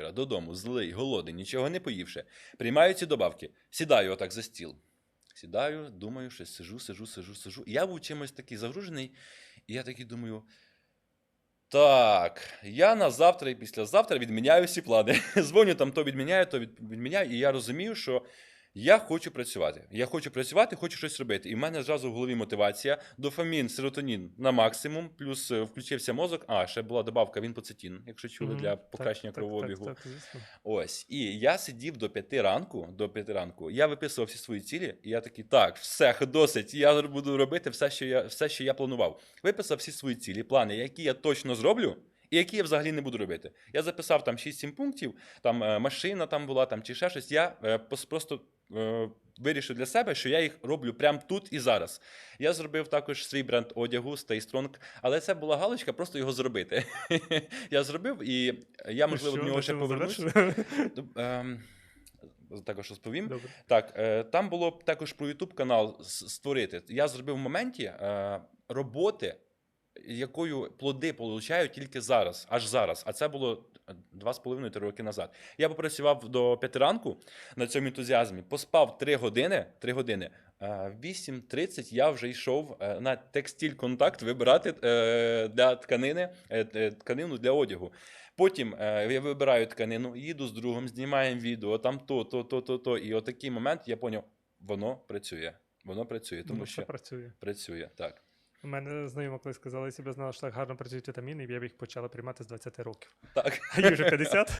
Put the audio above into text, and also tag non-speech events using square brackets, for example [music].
вечора додому, злий, голодний, нічого не поївши, приймаю ці добавки, сідаю отак за стіл. Сідаю, думаю, щось сижу, сижу, сижу, сижу. Я був чимось такий загружений, і я такий думаю. Так, я на завтра і післязавтра відміняю всі плани. [laughs] Дзвоню там, то відміняю, то від- відміняю, і я розумію, що я хочу працювати. Я хочу працювати, хочу щось робити. І в мене зразу в голові мотивація: дофамін, серотонін на максимум, плюс е, включився мозок. А, ще була добавка вінпоцетін, якщо чули, для покращення так, кровообігу. Так, так, звісно. Ось. І я сидів до п'яти ранку, до п'яти ранку, я виписував всі свої цілі, і я такий, так, все, досить, я буду робити все, що я, все, що я планував. Виписав всі свої цілі, плани, які я точно зроблю. І які я взагалі не буду робити. Я записав там 6-7 пунктів, там е, машина там була, там чи ще щось. Я е, просто е, вирішив для себе, що я їх роблю прямо тут і зараз. Я зробив також свій бренд одягу Stay Strong, але це була галочка, просто його зробити. [laughs] я зробив, і я, можливо, до нього ще повернусь. Ем, Також розповім. Добре. Так, там було також про YouTube канал створити. Я зробив в моменті роботи, якою плоди получаю тільки зараз, аж зараз. А це було два з половиною три роки назад. Я попрацював до п'яти ранку на цьому ентузіазмі, поспав три години. Три години. Е, В 8.30 я вже йшов е, на текстиль контакт вибирати е, для тканини е, е, тканину для одягу. Потім е, я вибираю тканину, їду з другом, знімаємо відео, там то, то, то, то, то. І отакий момент я поняв, воно працює. Воно працює, тому Тому що що працює. працює. Так. У мене знайома колись б я знала, що так гарно працюють вітаміни, я б їх почала приймати з 20 років. Так. А їй вже 50.